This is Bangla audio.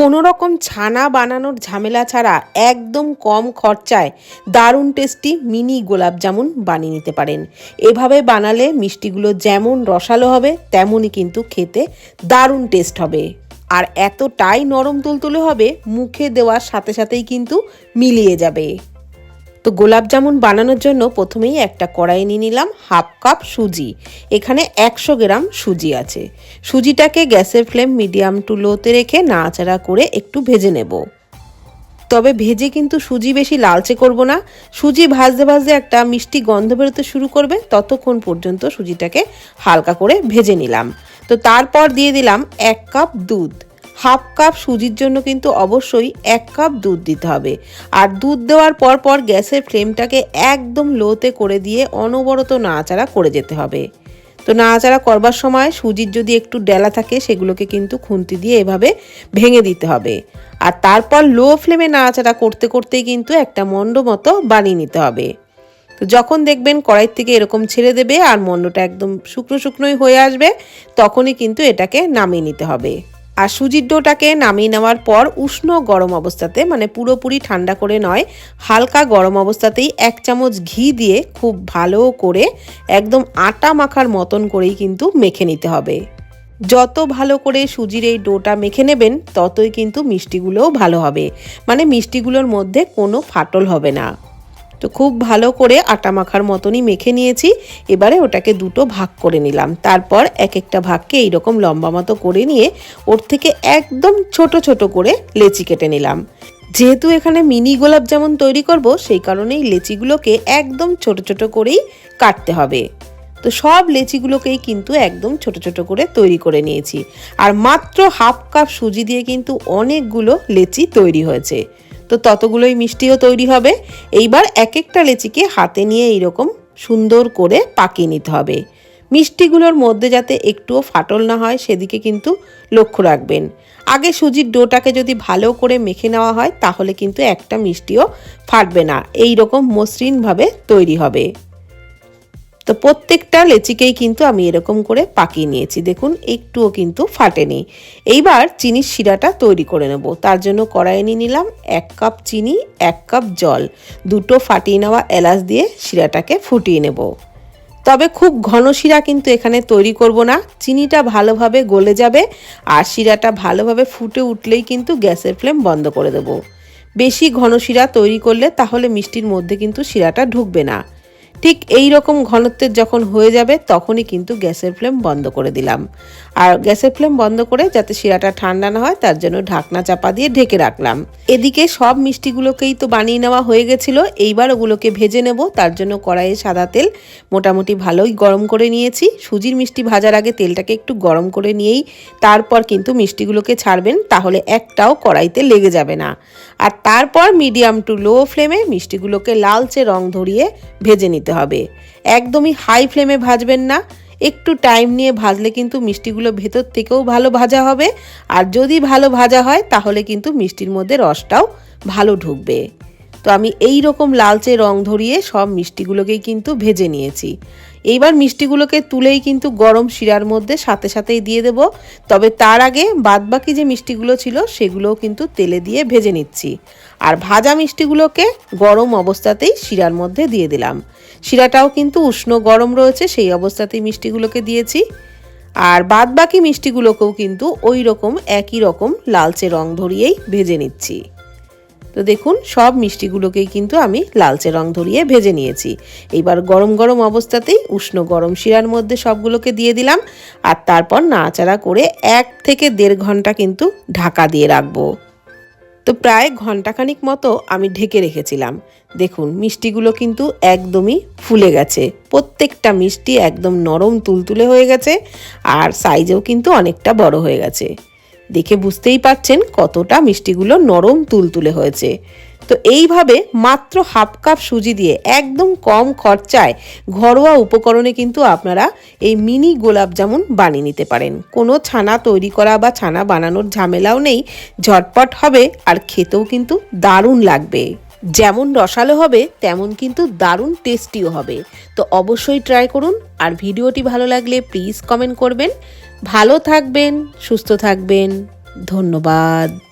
কোনো রকম ছানা বানানোর ঝামেলা ছাড়া একদম কম খরচায় দারুণ টেস্টি মিনি গোলাপ জামুন বানিয়ে নিতে পারেন। এভাবে বানালে মিষ্টিগুলো যেমন রসালো হবে, তেমনই কিন্তু খেতে দারুণ টেস্ট হবে। আর এতটাই নরম তুলতুলে হবে, মুখে দেওয়ার সাথে সাথেই কিন্তু মিলিয়ে যাবে। তো গোলাপ জামুন বানানোর জন্য প্রথমেই একটা কড়াই নিয়ে নিলাম হাফ কাপ সুজি। এখানে একশো গ্রাম সুজি আছে। সুজিটাকে গ্যাসের ফ্লেম মিডিয়াম টু লোতে রেখে নাড়াচাড়া করে একটু ভেজে নেব। তবে ভেজে কিন্তু সুজি বেশি লালচে করব না। সুজি ভাজতে ভাজতে একটা মিষ্টি গন্ধ বেরোতে শুরু করবে। ততক্ষণ পর্যন্ত সুজিটাকে হালকা করে ভেজে নিলাম। তো তারপর দিয়ে দিলাম এক কাপ দুধ। হাফ কাপ সুজির জন্য কিন্তু অবশ্যই এক কাপ দুধ দিতে হবে। আর দুধ দেওয়ার পর পর গ্যাসের ফ্লেমটাকে একদম লোতে করে দিয়ে অনবরত নাড়াচাড়া করে যেতে হবে। তো নাড়াচাড়া করবার সময় সুজির যদি একটু ডেলা থাকে, সেগুলোকে কিন্তু খুন্তি দিয়ে এভাবে ভেঙে দিতে হবে। আর তারপর লো ফ্লেমে নাড়াচাড়া করতে করতেই কিন্তু একটা মন্ড মতো বানিয়ে নিতে হবে। তো যখন দেখবেন কড়াই থেকে এরকম ছেড়ে দেবে আর মন্ডটা একদম শুকনো শুকনোই হয়ে আসবে, তখনই কিন্তু এটাকে নামিয়ে নিতে হবে। আর সুজির ডোটাকে নামিয়ে নেওয়ার পর উষ্ণ গরম অবস্থাতে মানে পুরোপুরি ঠান্ডা করে নয়, হালকা গরম অবস্থাতেই এক চামচ ঘি দিয়ে খুব ভালো করে একদম আটা মাখার মতন করেই কিন্তু মেখে নিতে হবে। যত ভালো করে সুজির এই ডোটা মেখে নেবেন, ততই কিন্তু মিষ্টিগুলোও ভালো হবে। মানে মিষ্টিগুলোর মধ্যে কোনো ফাটল হবে না। তো খুব ভালো করে আটা মাখার মতনই মেখে নিয়েছি। এবারে ওটাকে দুটো ভাগ করে নিলাম। তারপর এক একটা ভাগকে এইরকম লম্বা মতো করে নিয়ে ওর থেকে একদম ছোট ছোট করে লেচি কেটে নিলাম। যেহেতু এখানে মিনি গোলাপ যেমন তৈরি করব, সেই কারণেই লেচিগুলোকে একদম ছোট ছোট করেই কাটতে হবে। তো সব লেচিগুলোকেই কিন্তু একদম ছোট ছোট করে তৈরি করে নিয়েছি। আর মাত্র হাফ কাপ সুজি দিয়ে কিন্তু অনেকগুলো লেচি তৈরি হয়েছে। তো ততগুলোই মিষ্টিও তৈরি হবে। এইবার এক একটা লেচিকে হাতে নিয়ে এইরকম সুন্দর করে পাকিয়ে নিতে হবে। মিষ্টিগুলোর মধ্যে যাতে একটুও ফাটল না হয়, সেদিকে কিন্তু লক্ষ্য রাখবেন। আগে সুজির ডোটাকে যদি ভালো করে মেখে নেওয়া হয়, তাহলে কিন্তু একটা মিষ্টিও ফাটবে না। এই রকম মসৃণভাবে তৈরি হবে। তো প্রত্যেকটা লেচিকেই কিন্তু আমি এরকম করে পাকিয়ে নিয়েছি। দেখুন, একটুও কিন্তু ফাটেনি। এইবার চিনির শিরাটা তৈরি করে নেব। তার জন্য কড়াইয়ে নিয়ে নিলাম এক কাপ চিনি, এক কাপ জল। দুটো ফাটিয়ে নেওয়া এলাচ দিয়ে শিরাটাকে ফুটিয়ে নেব। তবে খুব ঘন শিরা কিন্তু এখানে তৈরি করব না। চিনিটা ভালোভাবে গলে যাবে আর শিরাটা ভালোভাবে ফুটে উঠলেই কিন্তু গ্যাসের ফ্লেম বন্ধ করে দেব। বেশি ঘন শিরা তৈরি করলে তাহলে মিষ্টির মধ্যে কিন্তু শিরাটা ঢুকবে না। ঠিক এই রকম ঘনত্বের যখন হয়ে যাবে, তখনই কিন্তু গ্যাসের ফ্লেম বন্ধ করে দিলাম। আর গ্যাসের ফ্লেম বন্ধ করে যাতে শিরাটা ঠান্ডা না হয়, তার জন্য ঢাকনা চাপা দিয়ে ঢেকে রাখলাম। এদিকে সব মিষ্টিগুলোকেই তো বানিয়ে নেওয়া হয়ে গেছিল, এইবার ওগুলোকে ভেজে নেব। তার জন্য কড়াইয়ে সাদা তেল মোটামুটি ভালোই গরম করে নিয়েছি। সুজির মিষ্টি ভাজার আগে তেলটাকে একটু গরম করে নিয়েই, তারপর কিন্তু মিষ্টিগুলোকে ছাড়বেন, তাহলে একটাও কড়াইতে লেগে যাবে না। আর তারপর মিডিয়াম টু লো ফ্লেমে মিষ্টিগুলোকে লালচে রং ধরিয়ে ভেজে নিতে হবে। একদমই হাই ফ্লেমে ভাজবেন না। একটু টাইম নিয়ে ভাজলে কিন্তু মিষ্টিগুলো ভেতর থেকেও ভালো ভাজা হবে। আর যদি ভালো ভাজা হয়, তাহলে কিন্তু মিষ্টির মধ্যে রসটাও ভালো ঢুকবে। তো আমি এই রকম লালচে রং ধরিয়ে সব মিষ্টিগুলোকেই কিন্তু ভেজে নিয়েছি। এইবার মিষ্টিগুলোকে তুলেই কিন্তু গরম শিরার মধ্যে সাথে সাথেই দিয়ে দেব। তবে তার আগে বাদবাকি যে মিষ্টিগুলো ছিল সেগুলোও কিন্তু তেলে দিয়ে ভেজে নিচ্ছি। আর ভাজা মিষ্টিগুলোকে গরম অবস্থাতেই শিরার মধ্যে দিয়ে দিলাম। শিরাটাও কিন্তু উষ্ণ গরম রয়েছে, সেই অবস্থাতেই মিষ্টিগুলোকে দিয়েছি। আর বাদ বাকি মিষ্টিগুলোকেও কিন্তু ওই রকম একই রকম লালচে রং ধরিয়েই ভেজে নিচ্ছি। তো দেখুন, সব মিষ্টিগুলোকেই কিন্তু আমি লালচে রং ধরিয়ে ভেজে নিয়েছি। এইবার গরম গরম অবস্থাতেই উষ্ণ গরম শিরার মধ্যে সবগুলোকে দিয়ে দিলাম আর তারপর নাড়াচাড়া করে এক থেকে দেড় ঘণ্টা কিন্তু ঢাকা দিয়ে রাখব। তো প্রায় ঘন্টাখানিক মতো আমি ঢেকে রেখেছিলাম। দেখুন, মিষ্টিগুলো কিন্তু একদমই ফুলে গেছে। প্রত্যেকটা মিষ্টি একদম নরম তুলতুলে হয়ে গেছে আর সাইজেও কিন্তু অনেকটা বড় হয়ে গেছে। দেখে বুঝতেই পারছেন কতটা মিষ্টিগুলো নরম তুলতুলে হয়েছে। তো এইভাবে মাত্র হাফ কাপ সুজি দিয়ে একদম কম খরচায় ঘরোয়া উপকরণে কিন্তু আপনারা এই মিনি গোলাপ জামুন বানিয়ে নিতে পারেন। কোনো ছানা তৈরি করা বা ছানা বানানোর ঝামেলাও নেই, ঝটপট হবে আর খেতেও কিন্তু দারুণ লাগবে। যেমন রসালো হবে, তেমন কিন্তু দারুণ টেস্টিও হবে। তো অবশ্যই ট্রাই করুন। আর ভিডিওটি ভালো লাগলে প্লিজ কমেন্ট করবেন। ভালো থাকবেন, সুস্থ থাকবেন। ধন্যবাদ।